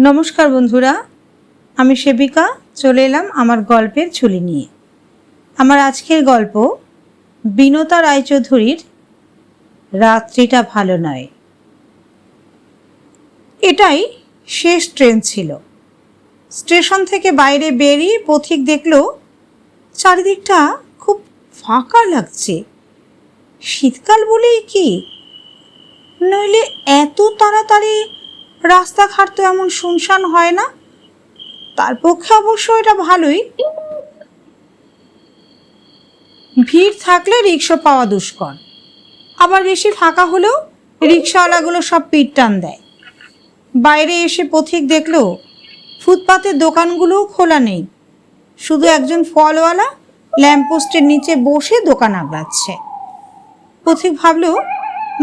নমস্কার বন্ধুরা, আমি সেবিকা, চলে এলাম আমার গল্পের ঝুলি নিয়ে। আমার আজকের গল্প, বিনতা রায়চৌধুরীর রাত্রিটা ভালো নয়। এটাই শেষ ট্রেন ছিল। স্টেশন থেকে বাইরে বেরিয়ে পথিক দেখল, চারিদিকটা খুব ফাঁকা লাগছে। শীতকাল বলেই কি? নইলে এত তাড়াতাড়ি রাস্তাঘাট তো এমন শুনশান হয় না। তার পক্ষে অবশ্য এটা ভালোই। ভিড় থাকলে রিক্সা পাওয়া দুষ্কর। আবার বেশি ফাঁকা হলেও রিক্সাওয়ালাগুলো সব পিট টান দেয়। বাইরে এসে পথিক দেখল, ফুটপাতের দোকানগুলোও খোলা নেই। শুধু একজন ফলওয়ালা ল্যাম্পপোস্টের নিচে বসে দোকান আগলাচ্ছে পথিক ভাবলো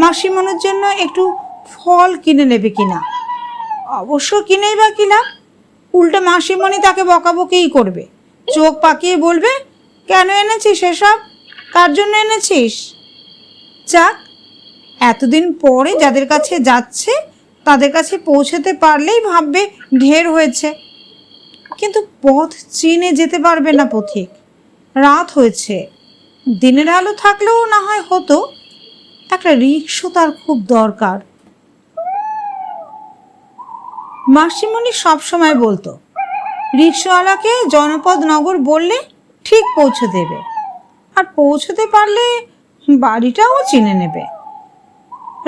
মাসিমনের জন্য একটু ফল কিনে নেবে কিনা? অবশ্য কিনেই বা কিনা উল্টে মাসিমণি তাকে বকাবকিই করবে। চোখ পাকিয়ে বলবে, কেন এনেছিস এসব? কার জন্য এনেছিস? যাক, এতদিন পরে যাদের কাছে যাচ্ছে, তাদের কাছে পৌঁছাতে পারলেই ভাববে ঢের হয়েছে। কিন্তু পথ চিনে যেতে পারবে না পথিক। রাত হয়েছে। দিনের আলো থাকলেও না হয় হতো। একটা রিক্সা তার খুব দরকার। মাসিমণি সবসময় বলতো, রিক্সাওয়ালাকে জনপদ নগর বললে ঠিক পৌঁছে দেবে। আর পৌঁছতে পারলে বাড়িটাও চিনে নেবে।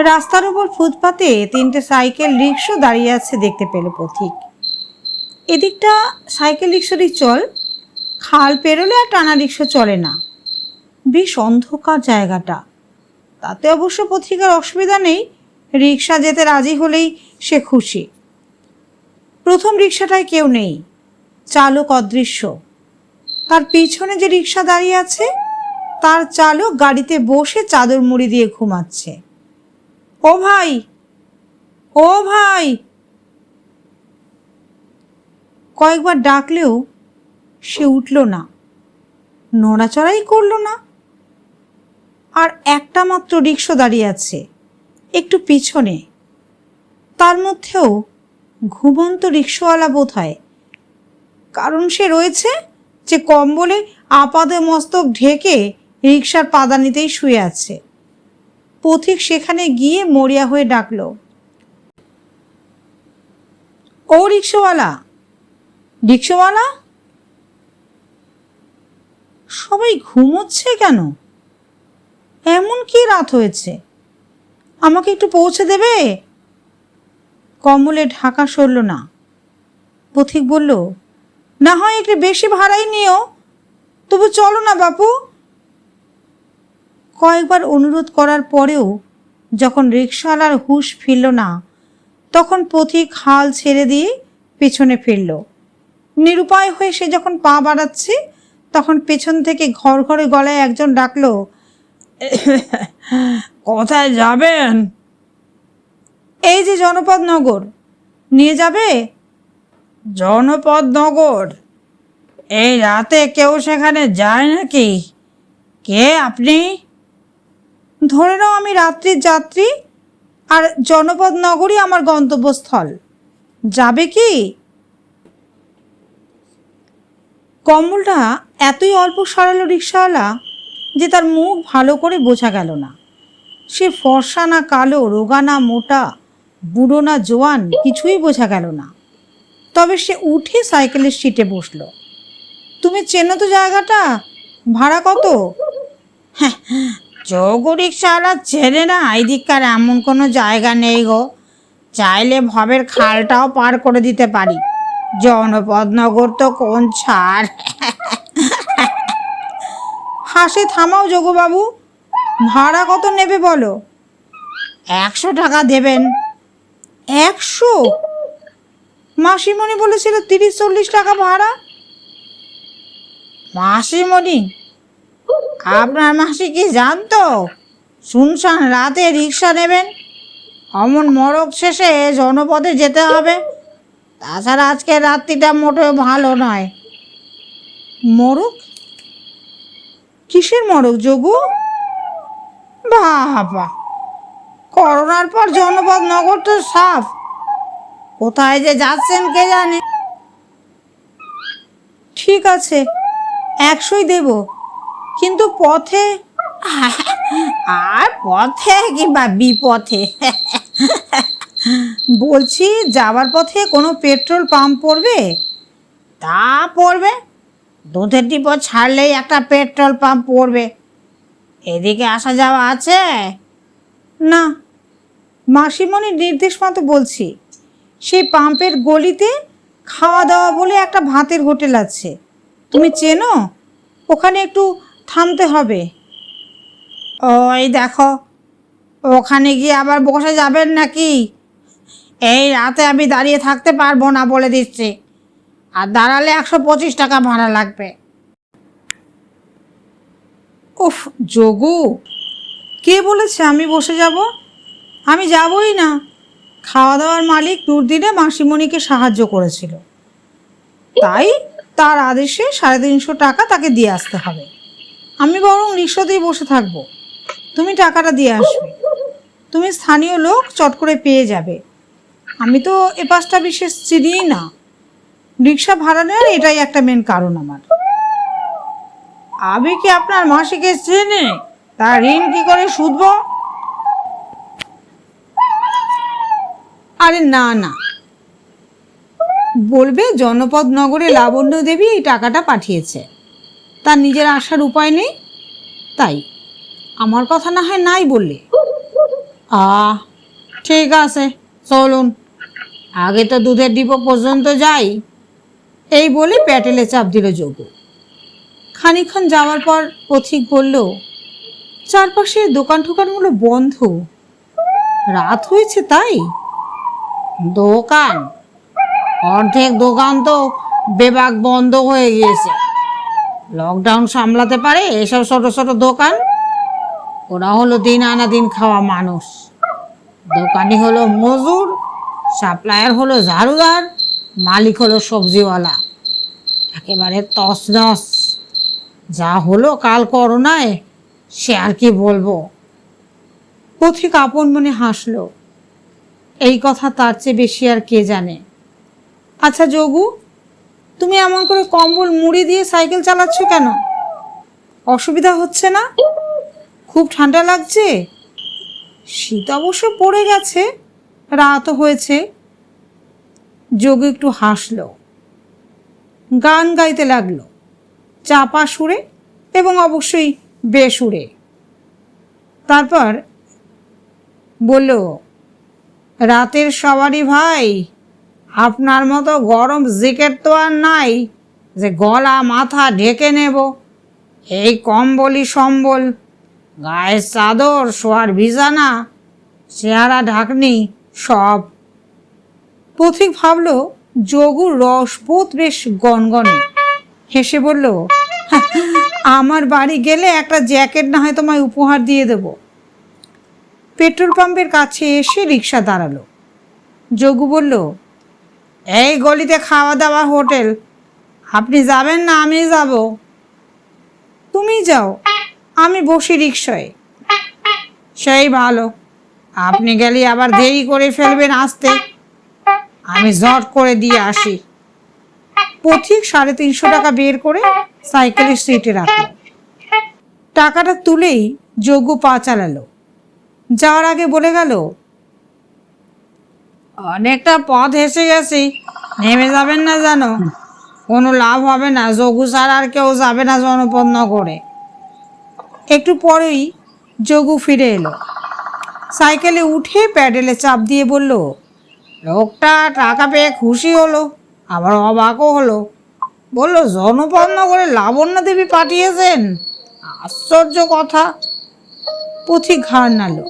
রাস্তার উপর ফুটপাতে তিনটে সাইকেল রিক্সা দাঁড়িয়ে আছে দেখতে পেল পথিক। এদিকটা সাইকেল রিক্সারই চল, খাল পেরোলে আর টানা রিক্সা চলে না। বেশ অন্ধকার জায়গাটা। তাতে অবশ্য পথিকার অসুবিধা নেই, রিক্সা যেতে রাজি হলেই সে খুশি। প্রথম রিক্সাটায় কেউ নেই। চালক অদৃশ্য। তার পিছনে যে রিক্সা দাঁড়িয়ে আছে, তার চালক গাড়িতে বসে চাদর মুড়ি দিয়ে ঘুমাচ্ছে। ও ভাই! ও ভাই! কয়েকবার ডাকলেও সে উঠল না। নড়াচড়াই করল না। আর একটা মাত্র রিক্সা দাঁড়িয়ে আছে, একটু পিছনে। তার মধ্যেও ঘুমন্ত রিক্সাওয়ালা বোধ হয় কারণ সে রয়েছে যে কম্বলে আপাদে মস্তক ঢেকে রিক্সার পাদানিতেই শুয়ে আছে। পথিক সেখানে গিয়ে মরিয়া হয়ে ডাকল, ও রিক্সাওয়ালা রিক্সাওয়ালা? সবাই ঘুমোচ্ছে কেন? এমন কি রাত হয়েছে? আমাকে একটু পৌঁছে দেবে? কম্বলে ঢাকা সরল না। পথিক বলল, না হয় একটু বেশি ভাড়াই নিও। তবু চলো না বাপু। কয়েকবার অনুরোধ করার পরেও যখন রিক্সাওয়ালার হুশ ফিরল না, তখন পথিক হাল ছেড়ে দিয়ে পেছনে ফিরল। নিরুপায় হয়ে সে যখন পা বাড়াচ্ছে, তখন পেছন থেকে ঘর ঘরে গলায় একজন ডাকল কোথায় যাবেন? এই যে জনপদ নগর, নিয়ে যাবে? জনপদ নগর? এই রাতে কেউ সেখানে যায় নাকি? কে আপনি? ধরে নাও আমি রাত্রির যাত্রী, আর জনপদ নগরই আমার গন্তব্যস্থল। যাবে কি? কম্বলটা এতই অল্প সরালো রিক্সাওয়ালা যে তার মুখ ভালো করে বোঝা গেল না। সে ফর্সা না কালো, রোগা না মোটা বুড়ো না জোয়ান কিছুই বোঝা গেল না। তবে সে উঠে সাইকেলের সিটে বসল। তুমি চেনো তো জায়গাটা? ভাড়া কত? হ্যাঁ যোগ রিক্সাওয়ালা চেনে না এদিককার এমন কোনো জায়গা নেই গো। চাইলে ভবের খালটাও পার করে দিতে পারি। জনপদনগর তো কোন ছাড়। হাসে থামাও যোগবাবু। ভাড়া কত নেবে বলো? একশো টাকা দেবেন। একশো? মাসিমণি বলেছিল তিরিশ, চল্লিশ টাকা ভাড়া। মাসিমণি, আপনার মাসি কি জানতো? শুনশান রাতে রিক্সা নেবেন, অমন মরক শেষে জনপদে যেতে হবে। তাছাড়া আজকে রাত্রিটা মোটেও ভালো নয়। মরক? কিসের মরক যোগু বাবা! করোনার পর জনপদ নগর তো সাফ। কোথায় যে যাচ্ছেন কে জানে? ঠিক আছে, একশোই দেব। কিন্তু পথে? আর পথে কিংবা বিপথে? বলছি যাওয়ার পথে কোনো পেট্রোল পাম্প পড়বে? তা পড়বে। দুধের ডিপো ছাড়লেই একটা পেট্রোল পাম্প পড়বে। এদিকে আসা যাওয়া আছে? না। মাসিমণির নির্দেশ মতো বলছি, সেই পাম্পের গলিতে খাওয়া দাওয়া বলে একটা ভাতের হোটেল আছে। তুমি চেনো? ওখানে একটু থামতে হবে। ওই দেখো। ওখানে গিয়ে আবার বসে যাবেন নাকি? এই রাতে আমি দাঁড়িয়ে থাকতে পারব না বলে দিচ্ছি। আর দাঁড়ালে একশো পঁচিশ টাকা ভাড়া লাগবে। উফ, যোগু। কে বলেছে আমি বসে যাব? আমি যাবই না। খাওয়া দাওয়ার মালিক দুর্দিনে মাসিমণিকে সাহায্য করেছিল। তাই তার আদেশে সাড়ে তিনশো টাকা তাকে দিয়ে আসতে হবে। আমি বরং রিক্সাতেই বসে থাকব। তুমি টাকাটা দিয়ে আসবে। তুমি স্থানীয় লোক চট করে পেয়ে যাবে। আমি তো এ পাঁচটা বিশেষ চিনিই না। রিক্সা ভাড়া নেওয়ার এটাই একটা মেন কারণ আমার। আমি কি আপনার মাসিকে চেনে? তার ঋণ কি করে শুধব? আরে না না। বলবে জনপদ নগরে লাবণ্য দেবী এই টাকাটা পাঠিয়েছে। তার নিজের আসার উপায় নেই? তাই। আমার কথা না হয় নাই বললে? আ ঠিক আছে, চলুন। আগে তো দুধের ডিপো পর্যন্ত যাই। এই বলে প্যাটেলে চাপ দিল যোগু। খানিক্ষণ যাওয়ার পর পথিক বলল, চারপাশে দোকান ঠোকানগুলো বন্ধ। রাত হয়েছে তাই? দোকান? অর্ধেক দোকান তো বেবাক বন্ধ হয়ে গিয়েছে। লকডাউন সামলাতে পারে এসব ছোট ছোট দোকান? ওরা হলো দিন আনা দিন খাওয়া মানুষ। দোকানি হলো মজুর সাপ্লায়ার হলো ঝাড়ুদার, মালিক হলো সবজিওয়ালা। একেবারে তসনস যা হলো কাল করোনায়, সে আর কি বলব? পথিক আপন মনে হাসলো। এই কথা তার চেয়ে বেশি আর কে জানে। আচ্ছা যোগু, তুমি এমন করে কম্বল মুড়ি দিয়ে সাইকেল চালাচ্ছ কেন? অসুবিধা হচ্ছে না? খুব ঠান্ডা লাগছে? শীত অবশ্য পড়ে গেছে রাতও হয়েছে। যোগু একটু হাসলো, গান গাইতে লাগল চাপা সুরে এবং অবশ্যই বেসুরে তারপর বলল রাতের সবারই ভাই। আপনার মতো গরম জ্যাকেট তো আর নাই যে গলা মাথা ঢেকে নেব। এই কম্বলি সম্বল, গায়ের চাদর, শোয়ার বিছানা, চেহারা ঢাকনি, সব। পথিক ভাবল, যোগুর রসবোধ বেশ গনগনে। হেসে বলল আমার বাড়ি গেলে একটা জ্যাকেট না হয় তোমায় উপহার দিয়ে দেব। পেট্রোল পাম্পের কাছে এসে রিক্সা দাঁড়াল। যোগু বলল, এই গলিতে খাওয়া দাওয়া হোটেল। আপনি যাবেন না, আমি যাব। তুমি যাও, আমি বসি রিক্সায় সেই ভালো, আপনি গেলে আবার দেরি করে ফেলবেন আসতে। আমি জট করে দিয়ে আসি। পথিক সাড়ে তিনশো টাকা বের করে সাইকেলের সিটে রাখল। টাকাটা তুলেই যোগ্য পা চালালো। যাওয়ার আগে বলে গেল, অনেকটা পথ হেসে গেছি, নেমে যাবেন না জানো কোনো লাভ হবে না যোগু ছাড়া আর কেউ যাবে না জনপদ করে একটু পরেই যোগু ফিরে এলো। সাইকেলে উঠে প্যাডেলে চাপ দিয়ে বলল, লোকটা টাকা পেয়ে খুশি হলো, আবার অবাকও হলো। বলল জনপদ করে লাবণ্য দেবী পাঠিয়েছেন? আশ্চর্য কথা। পথিক ঘাড় নালো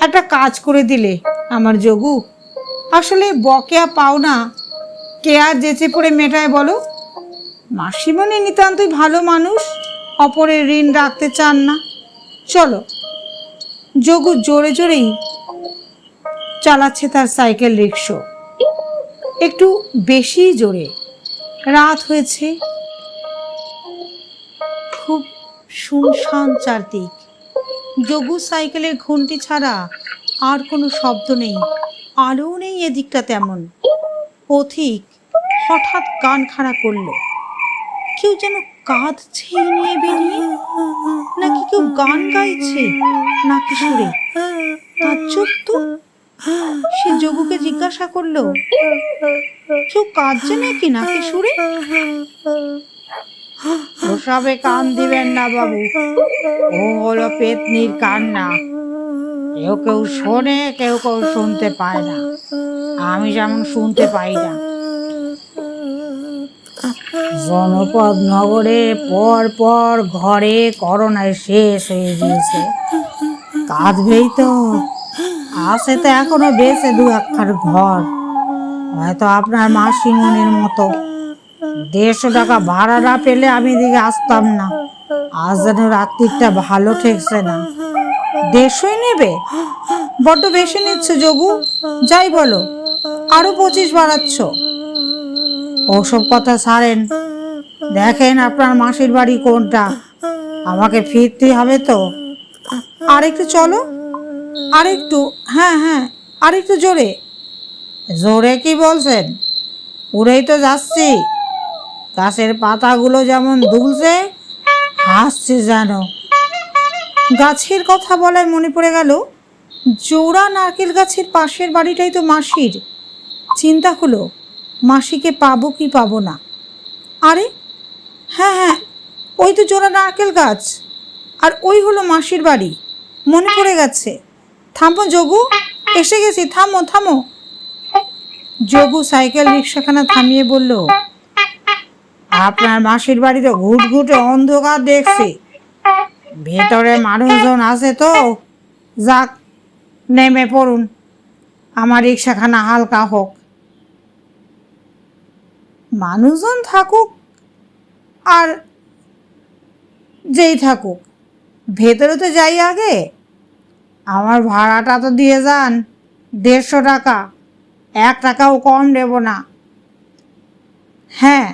একটা কাজ করে দিলে আমার যোগু। আসলে বকেয়া পাওনা কে আর যেচে পড়ে মেটায় বলো? মাসিমণি নিতান্তই ভালো মানুষ, অপরের ঋণ রাখতে চান না। চলো, যোগু জোরে জোরেই চালাচ্ছে তার সাইকেল রিক্সো একটু বেশি জোরে। রাত হয়েছে। খুব শুনশান চারদিক। যোগু সাইকেলের ঘন্টি ছাড়া আর কোনো শব্দ নেই। আলো নেই এদিকটা তেমন। পথিক হঠাৎ কান খাড়া করল। কেউ যেন কাঁদছে নিয়ে বেরিয়ে? নাকি কেউ গান গাইছে? নাকি সুরে? তার চোখ তো সে যোগুকে জিজ্ঞাসা করল, কেউ কাঁদছে নাকি? নাকি সুরে? ওসবে কান দিবেন না বাবু। ও হলো পেতনির কান্না। কেউ কেউ শোনে, কেউ কেউ শুনতে পায় না। আমি যেমন শুনতে পাই না। জনপদ নগরে পর পর ঘরে করোনায় শেষ হয়ে গিয়েছে। কাঁদবেই তো। আছে তো এখনও বেঁচে দু একখার ঘর। হয়তো আপনার মাসিমনির মতো। দেড়শো টাকা ভাড়া না পেলে আমি এদিকে আসতাম না। আজ যেন রাত্রিটা ভালো ঠেকছে না। দেড়শোই নেবে? বড্ড বেশি নিচ্ছে যোগু। যাই বলো, আরও পঁচিশ বাড়াচ্ছ। ওসব কথা ছাড়েন। দেখেন আপনার মাসির বাড়ি কোনটা। আমাকে ফিরতে হবে তো। আরেকটু চলো। আরেকটু হ্যাঁ হ্যাঁ আরেকটু জোরে। জোরে কি বলছেন? উড়েই তো যাচ্ছি। গাছের পাতাগুলো যেমন দুলছে, হাসছে যেন। গাছের কথা বলায় মনে পড়ে গেল, জোড়া নারকেল গাছের পাশের বাড়িটাই তো মাসির। চিন্তা হলো, মাসিকে পাবো কি পাবো না। আরে হ্যাঁ হ্যাঁ ওই তো জোড়া নারকেল গাছ, আর ওই হলো মাসির বাড়ি। মনে পড়ে গেছে। থামো যোগু, এসে গেছি, থামো থামো। যোগু সাইকেল রিক্সাখানা থামিয়ে বলল আপনার মাসির বাড়িতে ঘুটঘুটে অন্ধকার দেখছি। ভেতরে মানুষজন আছে তো। যাক, নেমে পড়ুন। আমার রিক্সাখানা হালকা হোক। মানুষজন থাকুক আর যেই থাকুক, ভেতরে তো যাই আগে। আমার ভাড়াটা তো দিয়ে যান, দেড়শো টাকা। এক টাকাও কম দেব না। হ্যাঁ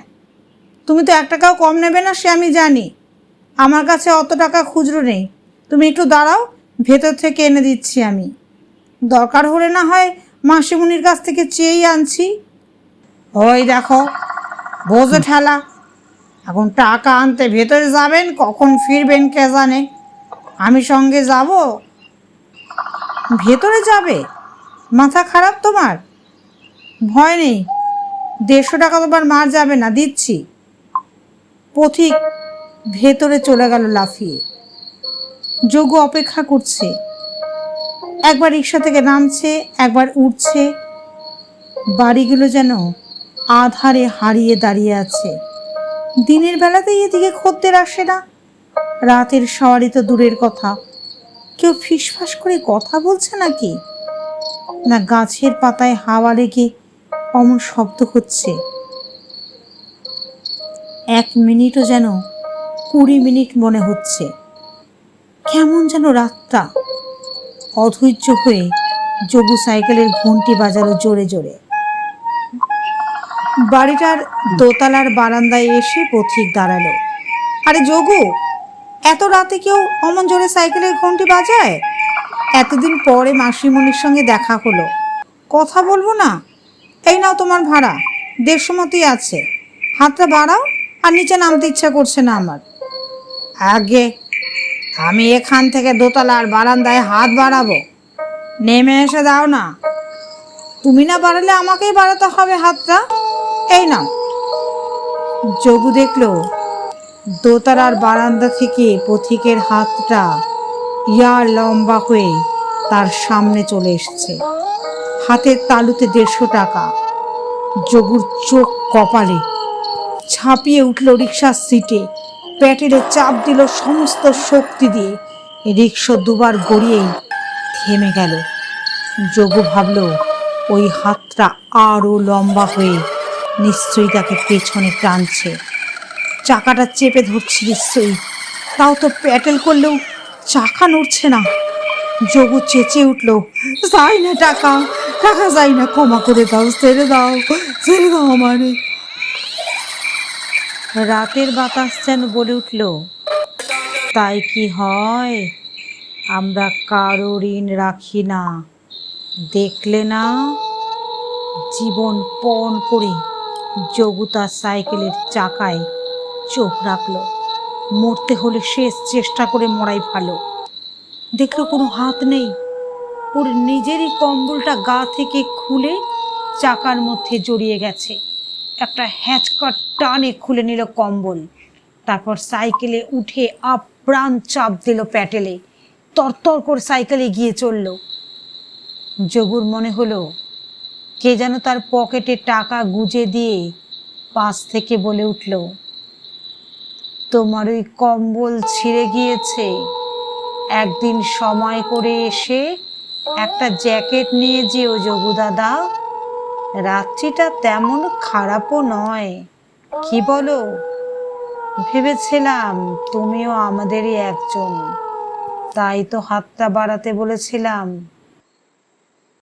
তুমি তো এক টাকাও কম নেবে না, সে আমি জানি। আমার কাছে অত টাকা খুচরো নেই। তুমি একটু দাঁড়াও, ভেতর থেকে এনে দিচ্ছি আমি। দরকার হলে না হয় মাসিমুনির কাছ থেকে চেয়েই আনছি। ওই দেখো, বোঝো ঠেলা, এখন টাকা আনতে ভেতরে যাবেন, কখন ফিরবেন কে জানে? আমি সঙ্গে যাব? ভেতরে যাবে? মাথা খারাপ তোমার? ভয় নেই। দেড়শো টাকা তোমার মার যাবে না, দিচ্ছি। পথিক ভেতরে চলে গেল লাফিয়ে। যোগ্য অপেক্ষা করছে। একবার রিক্সা থেকে নামছে, একবার উঠছে। বাড়িগুলো যেন আধারে হারিয়ে দাঁড়িয়ে আছে। দিনের বেলাতেই এদিকে খদ্দের আসে না। রাতের সওয়ারি তো দূরের কথা। কেউ ফিসফাস করে কথা বলছে নাকি? না গাছের পাতায় হাওয়া লেগে অমন শব্দ হচ্ছে। এক মিনিটও যেন কুড়ি মিনিট মনে হচ্ছে। কেমন যেন রাতটা অধৈর্য হয়ে যোগু সাইকেলের ঘন্টি বাজালো জোরে জোরে। বাড়িটার দোতলার বারান্দায় এসে পথিক দাঁড়াল। আরে যোগু, এত রাতে কেউ অমন জোরে সাইকেলের ঘন্টি বাজায়? এতদিন পরে মাসিমণির সঙ্গে দেখা হলো। কথা বলব না? এই নাও তোমার ভাড়া, দেড়শো মতোই আছে। হাতটা বাড়াও। আর নিচে নামতে ইচ্ছা করছে না আমার। আগে আমি এখান থেকে দোতলার বারান্দায় হাত বাড়াবো। নেমে এসে দাও না। তুমি না বাড়ালে আমাকেই বাড়াতে হবে হাতটা। এই নাও। যোগু দেখল দোতলার বারান্দা থেকে পথিকের হাতটা ইয়া লম্বা হয়ে তার সামনে চলে এসছে। হাতের তালুতে দেড়শো টাকা। যোগুর চোখ কপালে ছাপিয়ে উঠল রিক্সার সিটে। প্যাটেলে চাপ দিল সমস্ত শক্তি দিয়ে। রিক্সা দুবার গড়িয়েই থেমে গেল। যোগু ভাবল, ওই হাতটা আরও লম্বা হয়ে নিশ্চয়ই তাকে পেছনে টানছে। চাকাটা চেপে ধরছে নিশ্চয়ই। তাও তো প্যাটেল করলেও চাকা নড়ছে না। যোগু চেঁচে উঠল, যাই না টাকা টাকা যাই না, ক্ষমা করে দাও, ছেড়ে দাও ছেড়ে দাও আমারে। রাতের বাতাস যেন বলে উঠল, তাই কি হয়? আমরা কারও ঋণ রাখি না। দেখলে না? জীবন পণ করে যোগু তার সাইকেলের চাকায় চোখ রাখল। মরতে হলে শেষ চেষ্টা করে মরাই ভালো। দেখল কোনো হাত নেই। ওর নিজেরই কম্বলটা গা থেকে খুলে চাকার মধ্যে জড়িয়ে গেছে। একটা হ্যাঁচকার টানে খুলে নিল কম্বল। তারপর সাইকেলে উঠে আপ্রাণ চাপ দিল প্যাটেলে। তরতর করে সাইকেলে গিয়ে চলল। যোগুর মনে হলো, কে যেন তার পকেটে টাকা গুজে দিয়ে পাশ থেকে বলে উঠল, তোমার ওই কম্বল ছিঁড়ে গিয়েছে। একদিন সময় করে এসে একটা জ্যাকেট নিয়ে যেও যোগু দাদা। রাত্রিটা তেমন খারাপও নয়। কি বলো? ভেবেছিলাম তুমিও আমাদেরই একজন। তাই তো হাতটা বাড়াতে বলেছিলাম।